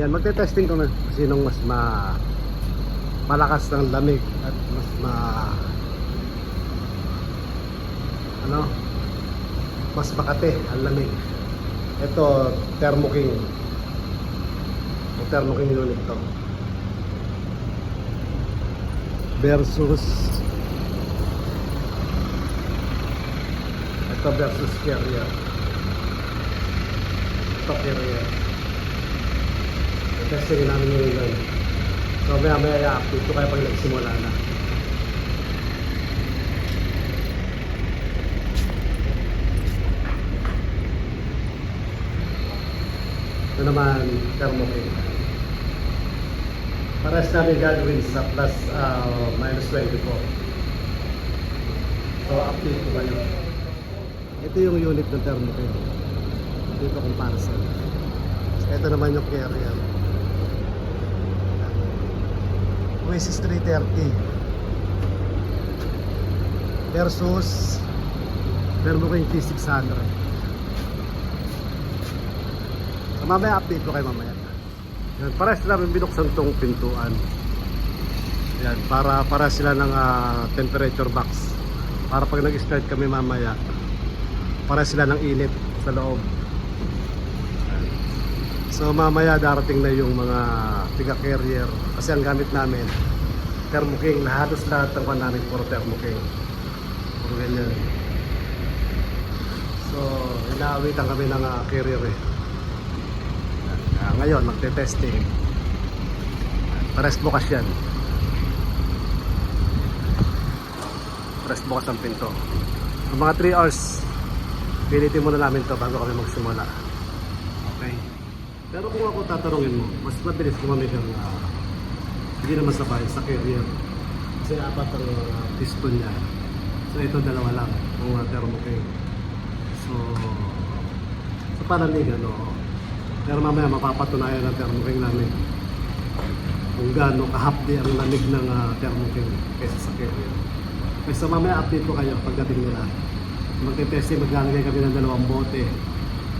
morning. Yan, magte-testing kami kung sinong mas ma malakas ng lamig at mas ma ano mas makate ang lamig. Ito, Thermo King. Yung Thermo King unit to. Versus ito versus carrier. Ito carrier. Testing namin yung ilan. So maya maya i-update ko kayo pag nagsimula na. Ito naman, Thermo King. Pares namin gagawin sa plus uh, minus 24. So update ko kayo. Ito yung unit ng Thermo King. Dito comparison. Ito naman yung carrier. Oasis 330 versus Thermo King T600. So mamaya update ko kayo mamaya. Yan, para sila rin binuksan tong pintuan. Yan, para para sila ng ah, temperature box. Para pag nag-start kami mamaya, para sila ng init sa loob. So mamaya darating na yung mga tiga carrier kasi ang gamit namin Thermo King, na halos lahat ng namin puro Thermo King. Puro ganyan. So, inaawitan kami ng ah, carrier eh. Ah, ngayon, magte-testing. Pares bukas yan. Pares bukas ang pinto. Ang mga 3 hours, pilitin muna namin to bago kami magsimula. Pero kung ako tatanungin mo, mas mabilis gumamit ang ah, hindi naman sabay sa carrier. Kasi apat ang ah, piston niya. So ito dalawa lang, ang uh, thermocane. So, sa panalig ano, pero mamaya mapapatunayan ng thermocane namin kung gaano kahapdi ang lamig ng uh, thermocane kaysa sa carrier. Okay, so mamaya update ko kayo pagdating nila. Magte-testing, maglalagay kami ng dalawang bote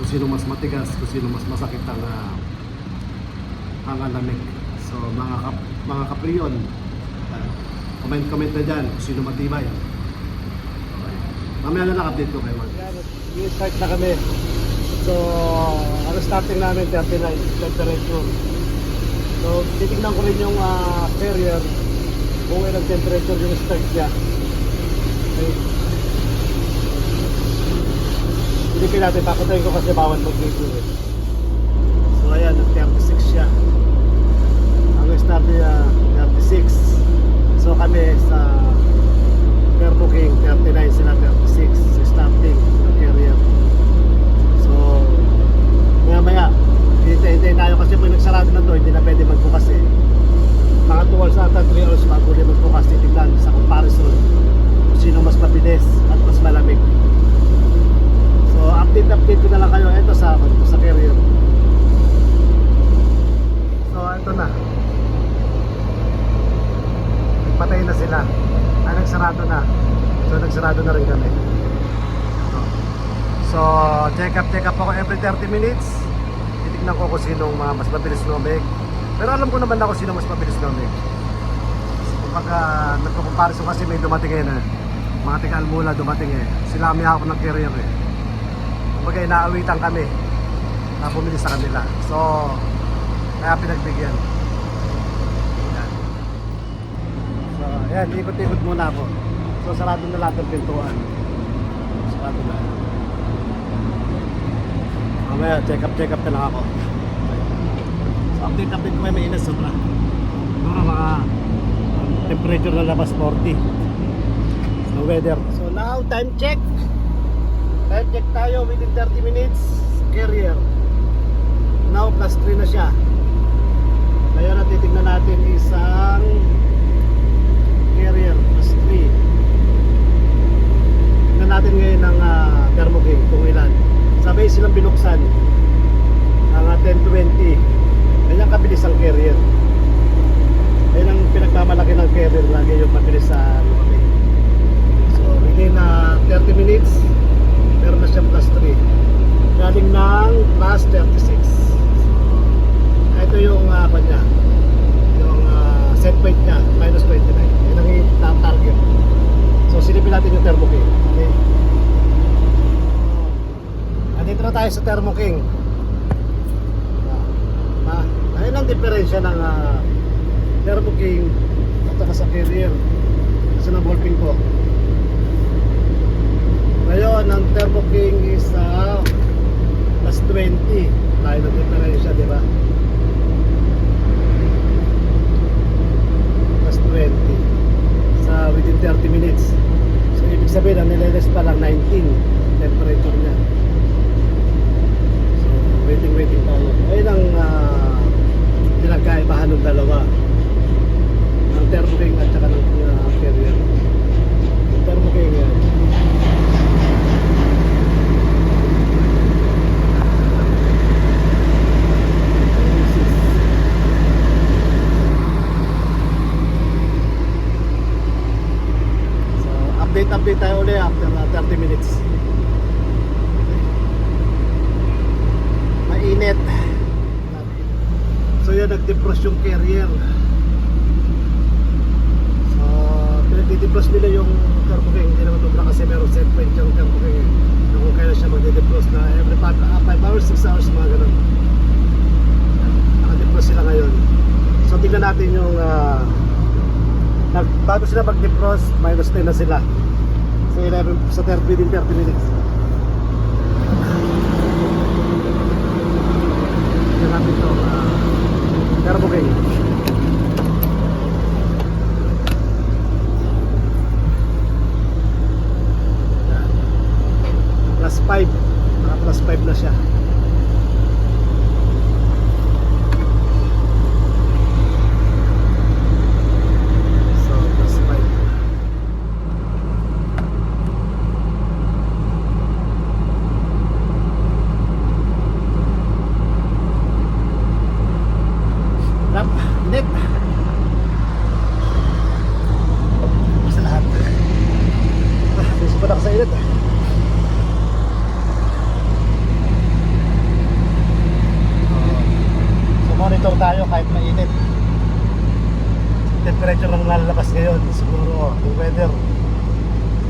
kung sino mas matigas, kung sino mas masakit ang uh, ang lamig. So mga kap mga kapriyon, uh, comment comment na dyan kung sino matibay. Okay. Mamaya na lang update ko kayo man. I-start na kami. So, ano starting namin 39 temperature. So, titignan ko rin yung ah, carrier kung ilang temperature yung start niya. Okay. Pilipin natin, papatayin ko kasi bawal mag-video eh. So ayan, nag-36 siya. Ang start niya, 36. So kami sa Thermo King, 39 sila 36 sa starting ng carrier. So, maya maya, hintay-hintay tayo kasi pag nagsarado na to, hindi na pwede magbukas eh. Mga 2 hours ata, 3 hours bago ulit magbukas, titignan sa comparison kung sino mas mabilis at mas malamig. So, update-update ko na lang kayo. Ito sa, ito sa carrier. So, ito na. Nagpatay na sila. Ay, nagsarado na. So, nagsarado na rin kami. Ito. So, check up, check up ako every 30 minutes. Titignan ko kung sinong mga mas mabilis lumig. Pero alam ko naman ako sino mas mabilis lumig. Kapag uh, nagko-comparison kasi may dumating eh na mga tiga Almula dumating eh. Sila may ako ng carrier eh. Kumbaga inaawitan kami na bumili sa kanila. So, kaya pinagbigyan. Yan. So, ayan, ikot-ikot muna ako. So, sarado na lahat ng pintuan. Sarado na. Mamaya, check up, check up na lang ako. So, update, update ko may mainit sobra. Siguro mga temperature na labas 40. So, weather. So, now, time check. Time check tayo within 30 minutes. Carrier. Now plus 3 na siya. Ngayon na titignan natin isang carrier plus 3. Tignan natin ngayon ng uh, thermocane kung ilan. Sabay silang binuksan. Ang uh, 1020. Ganyan kabilis ang carrier. Yan ang pinagmamalaki ng carrier lagi yung mabilis sa lumamig. So within uh, 30 minutes, meron na siyang plus 3. Galing ng plus 36. So, ito tayo sa Thermo King. Ah, ah, ayun ang diferensya ng ah, Thermo King at saka sa Carrier. Kasi na ballping ko. Ngayon, ang Thermo King is ah, plus 20. Tayo ng diferensya, di ba? Plus 20. Sa within 30 minutes. So, ibig sabihin, ang nileles pa lang 19 temperature niya. So, waiting, waiting tayo. Ayun ang uh, pinagkaibahan ng dalawa. Ng Thermo King at saka ng uh, Carrier. Yung Thermo King, uh, So, update update tayo ulit after uh, 30 minutes. Mainit. So yun, nag-defrost yung carrier. So, pinag-defrost nila yung turbo king. Hindi naman tubra kasi meron set point yung turbo king. eh. Na kung kailan siya mag-defrost na every 5 hours, 6 hours, mga ganun. Naka-defrost sila ngayon. So, tignan natin yung uh, nag, bago sila mag-defrost, minus 10 na sila. So 11, sa 30 within 30 minutes. Tignan natin ito. Uh, turbo king. Yan. Plus 5. Naka plus 5 na siya. So, plus 5. Rap, init. Sa lahat. Ah, Sisipan ako sa init. So, monitor tayo kahit mainit. Temperature ng lalabas ngayon siguro yung weather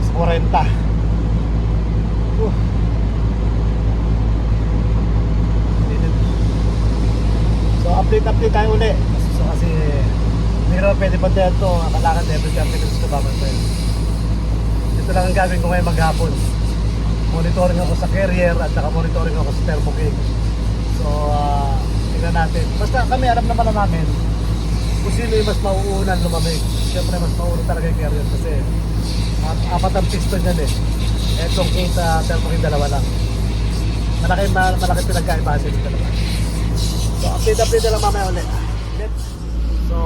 is 40 uh. So update update tayo uli so kasi hindi naman pwede pa tayo ito? Kailangan every 30 minutes ka babantayan ito lang ang gagawin ko ngayon maghapon. Monitoring ako sa carrier at saka monitoring ako sa thermo gauge so uh, tingnan natin basta kami alam naman na namin kung sino yung mas mauunan lumamig. Siyempre mas mauunan talaga yung carrier kasi at- apat ang piston yan eh. Etong kita thermo yung dalawa lang. Malaki, ma- malaki pinagkaiba sila yung dalawa. So update update na lang mamaya ulit. So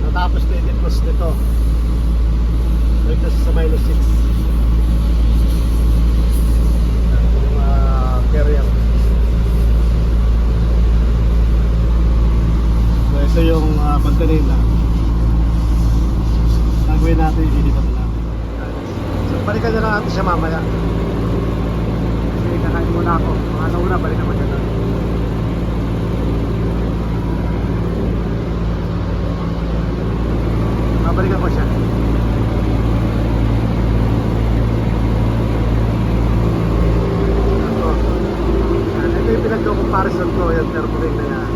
natapos na yung nito. So ito sa minus 6. Yung uh, carrier. So ito Magdalena. Gagawin natin, ililipat na natin. So balikan na lang natin siya mamaya. Kasi kakain muna ako. Mga nauna, balikan mo siya doon. Babalikan ko siya. Ito. Yan, ito yung pinagko-comparison ko, yung thermoring na yan.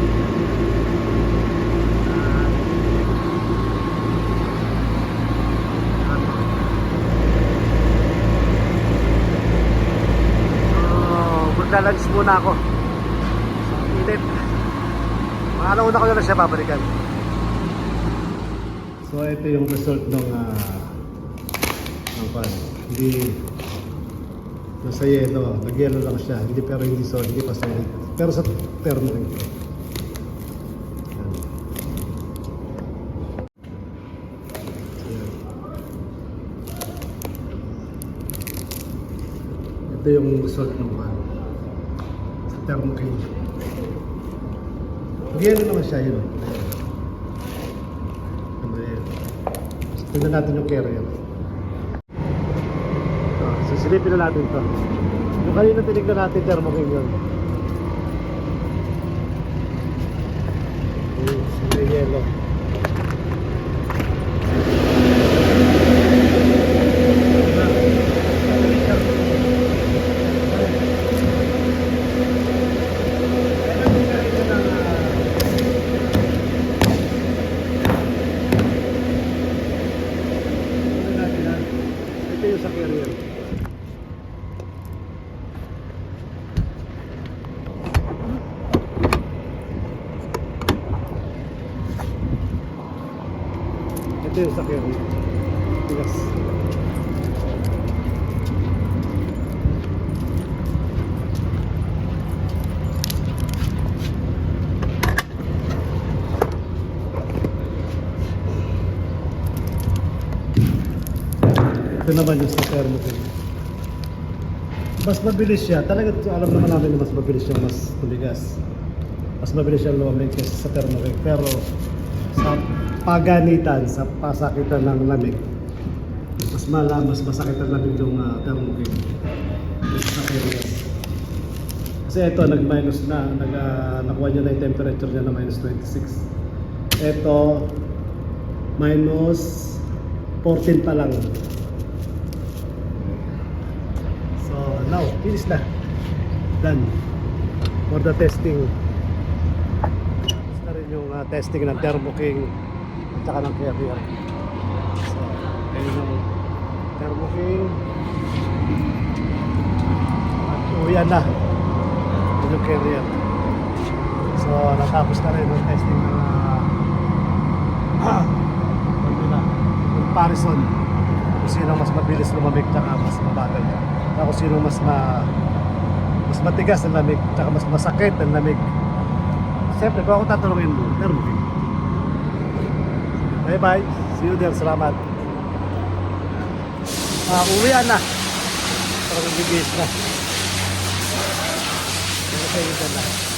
So, maglalunch muna ako. So, init. Mga alauna ko na lang siya babalikan. So, ito yung result ng uh, ng pan. Hindi nasa yelo. Nag-yelo lang siya. Hindi pero hindi solid. Hindi pa solid. Pero sa thermo rin. Yan. Ito yung result ng pan. Thermo king. Yelo naman siya yun. Ano? Tignan natin yung carrier. Ito, so silipin na natin ito. Yung kanina tinignan natin thermo king yun. Yung yellow. Sa carrier. Ito yung sa carrier. Ito naman yung sa thermocol. Mas mabilis siya. Talaga alam naman namin na mas mabilis siya, mas tumigas. Mas mabilis siya lumamig kaysa sa thermocol. Pero sa paganitan, sa pasakitan ng lamig, mas mala, mas masakit ang lamig yung uh. Sa carrier. Kasi ito, nag-minus na. Nag, ah, nakuha niya na yung temperature niya na minus 26. Ito, minus 14 pa lang. So now, finish na. Done. For the testing. Tapos na rin yung uh, testing ng Thermo King at saka ng carrier. So, ayun yung Thermo King. At uwian na. Yun yung carrier. So, natapos na rin yung testing ng uh, comparison kung sino mas mabilis lumamig tsaka mas mabagal at kung sino mas ma mas matigas ang lamig tsaka mas masakit ang lamig. Siyempre kung ako tatanungin mo thermocol bye bye see you there. Salamat. Ah uwian na. Parang nagigis na. Okay yun na